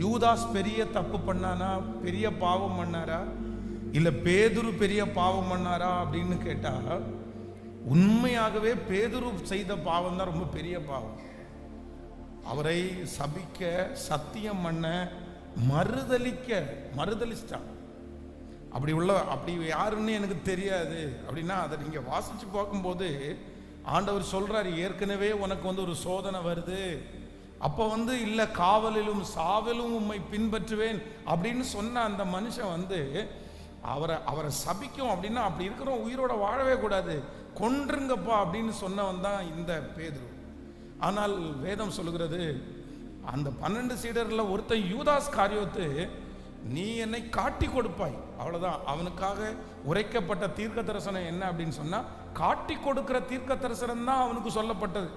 யூதாஸ் பெரிய தப்பு பண்ணானா? பெரிய பாவம் பண்ணாரா? இல்லை பேதுரு பெரிய பாவம் பண்ணாரா அப்படின்னு கேட்டால் உண்மையாகவே பேதுரு செய்த பாவம் தான் ரொம்ப பெரிய பாவம். அவரை சபிக்க சத்தியம் பண்ண மறுதளிக்க மறுதளிச்சிட்டான் அப்படி உள்ள அப்படி யாருன்னு எனக்கு தெரியாது. அப்படின்னா அதை நீங்கள் வாசித்து பார்க்கும்போது ஆண்டவர் சொல்கிறார் ஏற்கனவே உனக்கு வந்து ஒரு சோதனை வருது. அப்போ வந்து இல்லை காவலிலும் சாவலும் உண்மை பின்பற்றுவேன். அப்படின்னு சொன்ன அந்த மனுஷன் வந்து அவரை அவரை சபிக்கும் அப்படின்னா அப்படி இருக்கிறோம் உயிரோட வாழவே கூடாது. கொன்றுங்கப்பா. அப்படின்னு சொன்னவன் தான் இந்த பேதுரு. ஆனால் வேதம் சொல்லுகிறது அந்த பன்னெண்டு சீடரில் ஒருத்தன் யூதாஸ் காரியத்து நீ என்னை காட்டி கொடுப்பாய். அவ்வளோதான் அவனுக்காக உரைக்கப்பட்ட தீர்க்க தரிசனம் என்ன அப்படின்னு சொன்னால் காட்டி கொடுக்கிற தீர்க்க தரிசனம் தான் அவனுக்கு சொல்லப்பட்டது.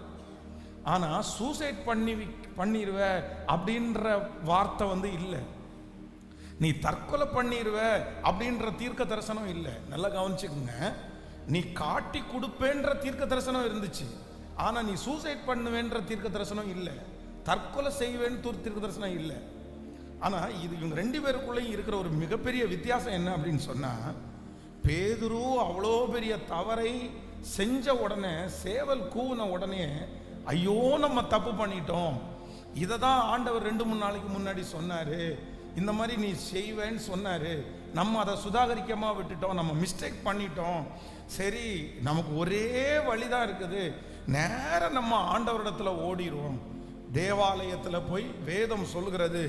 ஆனால் சூசைட் பண்ணி பண்ணிடுவ அப்படின்ற வார்த்தை வந்து இல்லை. நீ தற்கொலை பண்ணிடுவ அப்படின்ற தீர்க்க தரிசனம் இல்லை. நல்லா கவனிச்சுக்கோங்க. நீ காட்டி கொடுப்பேன்ற தீர்க்க தரிசனம் இருந்துச்சு. ஆனால் நீ சூசைட் பண்ணுவேன்ற தீர்க்க தரிசனம் இல்லை. தற்கொலை செய்வேன்னு தூர் தீர்க்க தரிசனம் இல்லை. ஆனால் இது இவங்க ரெண்டு பேருக்குள்ளேயும் இருக்கிற ஒரு மிகப்பெரிய வித்தியாசம் என்ன அப்படின்னு சொன்னால் பேதுரு அவ்வளோ பெரிய தவறை செஞ்ச உடனே சேவல் கூவின உடனே ஐயோ நம்ம தப்பு பண்ணிட்டோம். இதை தான் ஆண்டவர் ரெண்டு மூணு நாளைக்கு முன்னாடி சொன்னாரு. இந்த மாதிரி நீ செய்வேன்னு சொன்னாரு. நம்ம அதை சுதாகரிக்கமாக விட்டுட்டோம். நம்ம மிஸ்டேக் பண்ணிட்டோம். சரி நமக்கு ஒரே வழிதான் இருக்குது. நேரம் நம்ம ஆண்டவரிடத்துல ஓடிடுவோம் தேவாலயத்தில் போய் வேதம் சொல்கிறது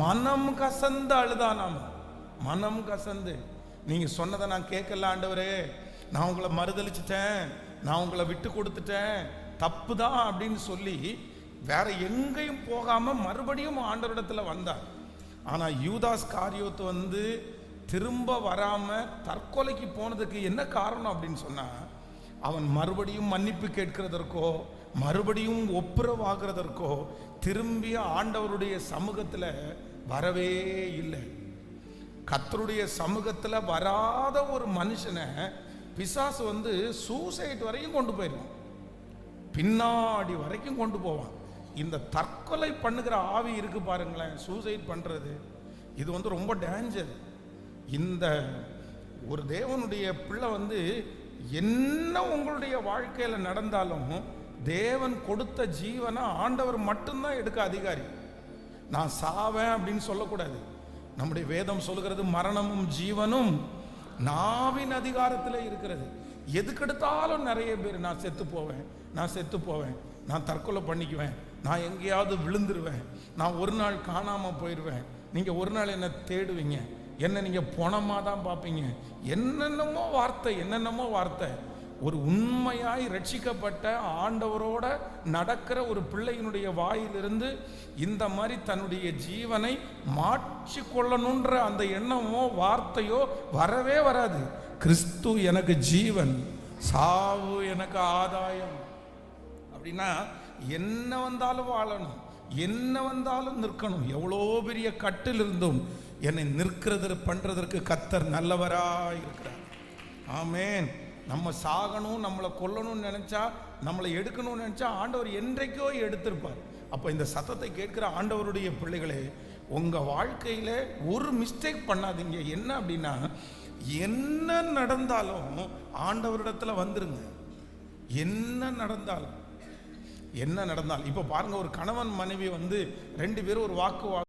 மனம் கசந்து அழுதா நாம்? மனம் கசந்து. நீங்கள் சொன்னதை நான் கேட்கல ஆண்டவரே. நான் உங்களை மறுதலிச்சிட்டேன். நான் உங்களை விட்டு கொடுத்துட்டேன். தப்பு தான் அப்படின்னு சொல்லி வேற எங்கேயும் போகாம மறுபடியும் ஆண்டவரிடத்துல வந்தார். ஆனா யூதாஸ் காரியத்து வந்து திரும்ப வராம தற்கொலைக்கு போனதுக்கு என்ன காரணம் அப்படின்னு சொன்னா அவன் மறுபடியும் மன்னிப்பு கேட்கிறதற்கோ மறுபடியும் ஒப்புரவாகிறதற்கோ திரும்பிய ஆண்டவருடைய சமூகத்தில் வரவே இல்லை. கத்தருடைய சமூகத்தில் வராத ஒரு மனுஷனை பிசாசு வந்து சூசைட் வரையும் கொண்டு போயிடும் பின்னாடி வரைக்கும் கொண்டு போவான். இந்த தற்கொலை பண்ணுகிற ஆவி இருக்கு பாருங்களேன் சூசைட் பண்ணுறது இது வந்து ரொம்ப டேஞ்சர் இந்த ஒரு தேவனுடைய பிள்ளை வந்து என்ன உங்களுடைய வாழ்க்கையில் நடந்தாலும் தேவன் கொடுத்த ஜீவனை ஆண்டவர் மட்டும்தான் எடுக்க அதிகாரி. நான் சாவேன் அப்படின்னு சொல்லக்கூடாது. நம்முடைய வேதம் சொல்கிறது மரணமும் ஜீவனும் நாவின் அதிகாரத்தில் இருக்கிறது. எதுக்கெடுத்தாலும் நிறைய பேர் நான் செத்து போவேன். நான் செத்து போவேன். நான் தற்கொலை பண்ணிக்குவேன். நான் எங்கேயாவது விழுந்துருவேன். நான் ஒரு நாள் காணாமல் போயிடுவேன் நீங்கள் ஒரு நாள் என்ன தேடுவீங்க. என்ன நீங்கள் பணமா தான் பார்ப்பீங்க. என்னென்னமோ வார்த்தை என்னென்னமோ வார்த்தை. ஒரு உண்மையாய் ரட்சிக்கப்பட்ட ஆண்டவரோட நடக்கிற ஒரு பிள்ளையினுடைய வாயிலிருந்து இந்த மாதிரி தன்னுடைய ஜீவனை மாற்றி கொள்ளணுன்ற அந்த எண்ணமோ வார்த்தையோ வரவே வராது. கிறிஸ்து எனக்கு ஜீவன் சாவு எனக்கு ஆதாயம். அப்படின்னா என்ன வந்தாலும் வாழணும் என்ன வந்தாலும் நிற்கணும். எவ்வளோ பெரிய கட்டில் இருந்தும் என்னை நிற்கிறது பண்ணுறதற்கு கத்தர் நல்லவராக இருக்கிறார். ஆமேன். நம்ம சாகணும் நம்மளை கொல்லணும்னு நினச்சா நம்மளை எடுக்கணும்னு நினச்சா ஆண்டவர் என்றைக்கோ எடுத்திருப்பார். அப்போ இந்த சத்தத்தை கேட்கிற ஆண்டவருடைய பிள்ளைகளே உங்கள் வாழ்க்கையில் ஒரு மிஸ்டேக் பண்ணாதீங்க. என்ன அப்படின்னா என்ன நடந்தாலும் ஆண்டவரிடத்தில் வந்துருங்க. என்ன நடந்தாலும் என்ன நடந்தால் இப்போ பாருங்க ஒரு கணவன் மனைவி வந்து ரெண்டு பேரும் ஒரு வாக்கு